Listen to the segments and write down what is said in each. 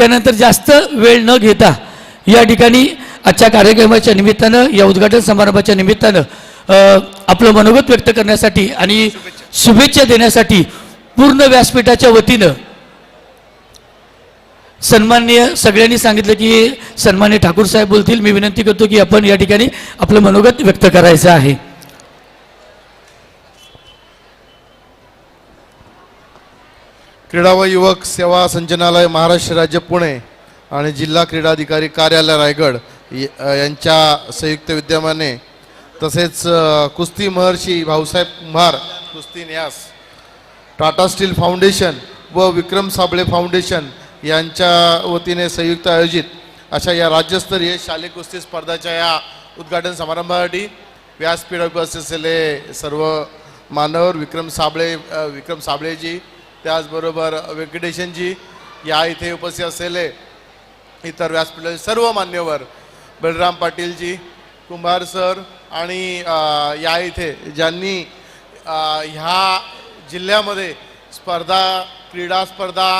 त्यानंतर जास्त वेळ न घेता या ठिकाणी आजच्या कार्यक्रमाच्या निमित्तानं या उद्घाटन समारंभाच्या निमित्तानं आपलं मनोगत व्यक्त करण्यासाठी आणि शुभेच्छा देण्यासाठी पूर्ण व्यासपीठाच्या वतीनं सन्माननीय सगळ्यांनी सांगितलं की सन्मान्य ठाकूर साहेब बोलतील. मी विनंती करतो की आपण या ठिकाणी आपलं मनोगत व्यक्त करायचं आहे. क्रीडा व युवक सेवा संचालनालय महाराष्ट्र राज्य पुणे आणि जिल्हा क्रीडाधिकारी कार्यालय रायगड यांच्या संयुक्त विद्यमाने तसेच कुस्ती महर्षी भाऊसाहेब कुंभार कुस्ती न्यास टाटा स्टील फाउंडेशन व विक्रम साबळे फाउंडेशन यांच्या वतीने संयुक्त आयोजित अशा या राज्यस्तरीय शालेय कुस्ती स्पर्धाच्या या उद्घाटन समारंभासाठी व्यासपीठ उपस्थित असलेले सर्व मानवर विक्रम साबळे विक्रम साबळेजी त्याचबरोबर व्यंकटेशनजी या इथे उपस्थित असलेले इतर व्यासपीठाचे सर्व मान्यवर बलराम पाटीलजी कुंभार सर आणि या इथे ज्यांनी ह्या जिल्ह्यामध्ये स्पर्धा क्रीडा स्पर्धा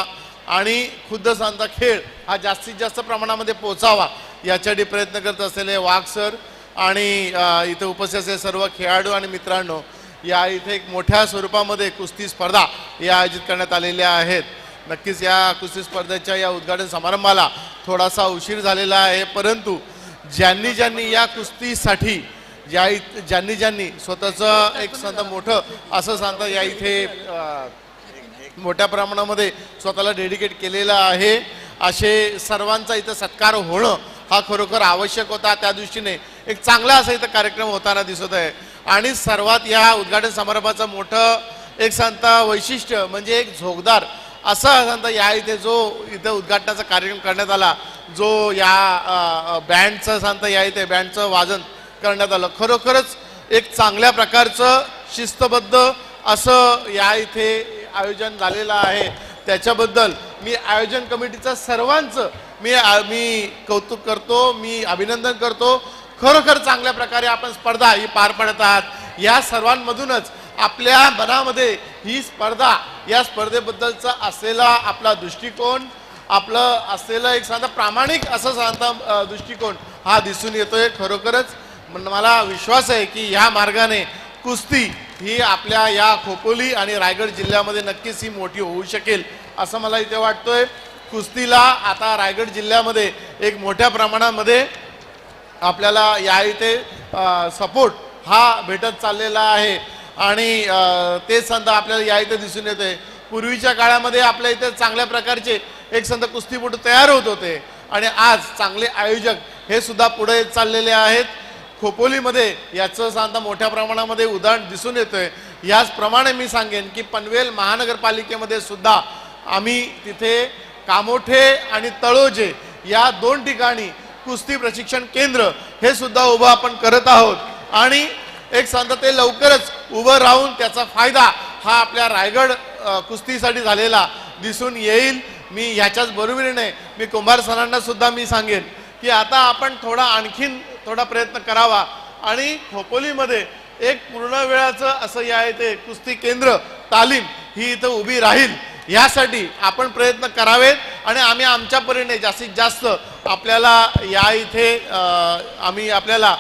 आणि खुद्द सांगता खेळ हा जास्तीत जास्त प्रमाणामध्ये पोचावा यासाठी प्रयत्न करत असलेले वाघ सर आणि इथे उपस्थित असलेले सर्व खेळाडू आणि मित्रांनो या इथे एक मोठ्या स्वरूपामध्ये कुस्ती स्पर्धा या आयोजित करण्यात आलेल्या आहेत. नक्कीच या कुस्ती स्पर्धेच्या या उद्घाटन समारंभाला थोडासा उशीर झालेला आहे परंतु ज्यांनी ज्यांनी या कुस्तीसाठी ज्या इत- ज्यांनी ज्यांनी स्वतःचं एक सांगता मोठं असं सांगता या इथे मोठ्या प्रमाणामध्ये स्वतःला डेडिकेट केलेलं आहे. असे सर्वांचा इथं सत्कार होणं हा खरोखर आवश्यक होता. त्या दृष्टीने एक चांगला असा इथं कार्यक्रम होताना दिसत आहे. आणि सर्वात या उद्घाटन समारंभाचं मोठं एक सांगता वैशिष्ट्य म्हणजे एक झोकदार असा सांगता या इथे जो इथं उद्घाटनाचा कार्यक्रम करण्यात आला जो या बँडचं सांगता या इथे बँडचं वाजन करण्यात आलं. खरोखरच एक चांगल्या प्रकारचं शिस्तबद्ध असं या इथे आयोजन झालेलं आहे. त्याच्याबद्दल मी आयोजन कमिटीचं सर्वांचं मी मी कौतुक करतो मी अभिनंदन करतो. खरोखर चांगल्या प्रकारे आपण स्पर्धा ही पार पडत आहात. या सर्वांमधूनच आपल्या मनामध्ये ही स्पर्धा या स्पर्धेबद्दलचा असलेला आपला दृष्टिकोन आपलं असलेलं एक साधा प्रामाणिक असं साधा दृष्टिकोन हा दिसून येतोय. खरोखरच मला विश्वास आहे की ह्या मार्गाने कुस्ती ही आपल्या या खोपोली आणि रायगड जिल्ह्यामध्ये नक्कीच ही मोठी होऊ शकेल असं मला इथे वाटतंय. कुस्तीला आता रायगड जिल्ह्यामध्ये एक मोठ्या प्रमाणामध्ये आपल्याला या इथे सपोर्ट हा भेटत चाललेला आहे. आणि ते तेच संत आपल्याला या इथे दिसून येते. पूर्वीच्या काळामध्ये आपल्या इथे चांगल्या प्रकारचे एक संत कुस्तीपटू तयार होत होते. आणि आज चांगले आयोजक हे सुद्धा पुढे येत चाललेले आहेत. खोपोलीमध्ये याचं सांगता मोठ्या प्रमाणामध्ये उदाहरण दिसून येतंय. याचप्रमाणे मी सांगेन की पनवेल महानगरपालिकेमध्ये सुद्धा आम्ही तिथे कामोठे आणि तळोजे या दोन ठिकाणी कुस्ती प्रशिक्षण केंद्र हे सुद्धा उभं आपण करत आहोत. आणि एक सांगता ते लवकरच उभं राहून त्याचा फायदा हा आपल्या रायगड कुस्तीसाठी झालेला दिसून येईल. मी ह्याच्याच बरोबरीने मी कुंभार सरांना सुद्धा मी सांगेन की आता आपण थोडा आणखीन थोडा प्रयत्न करावा. आणि खोपोलीमध्ये एक पूर्ण वेळाचं असं या येते कुस्ती केंद्र तालीम ही इथं उभी राहील. यासाठी आपण प्रयत्न करावेत. आणि आम्ही आमच्या परीने जास्तीत जास्त आपल्याला या इथे आम्ही आपल्याला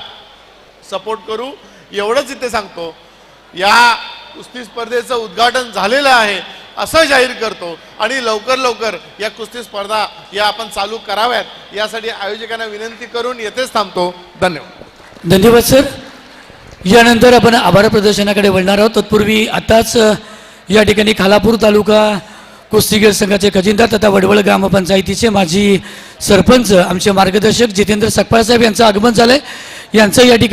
सपोर्ट करू. एवढंच इथे सांगतो या कुस्ती स्पर्धेचं उद्घाटन झालेलं आहे असं जाहीर करतो. आणि लवकर लवकर या कुस्ती स्पर्धा या आपण चालू कराव्यात. यासाठी आयोजकांना विनंती करून येथेच थांबतो. धन्यवाद. धन्यवाद सर. यानंतर आपण आभार प्रदर्शनाकडे वळणार आहोत. तत्पूर्वी आताच या ठिकाणी खालापूर तालुका कुस्तीगीर संघाचे खजिनदार तथा वडवळ ग्रामपंचायतीचे माजी सरपंच आमचे मार्गदर्शक जितेंद्र सकपाळ साहेब यांचं आगमन झालंय. यांचं या ठिकाणी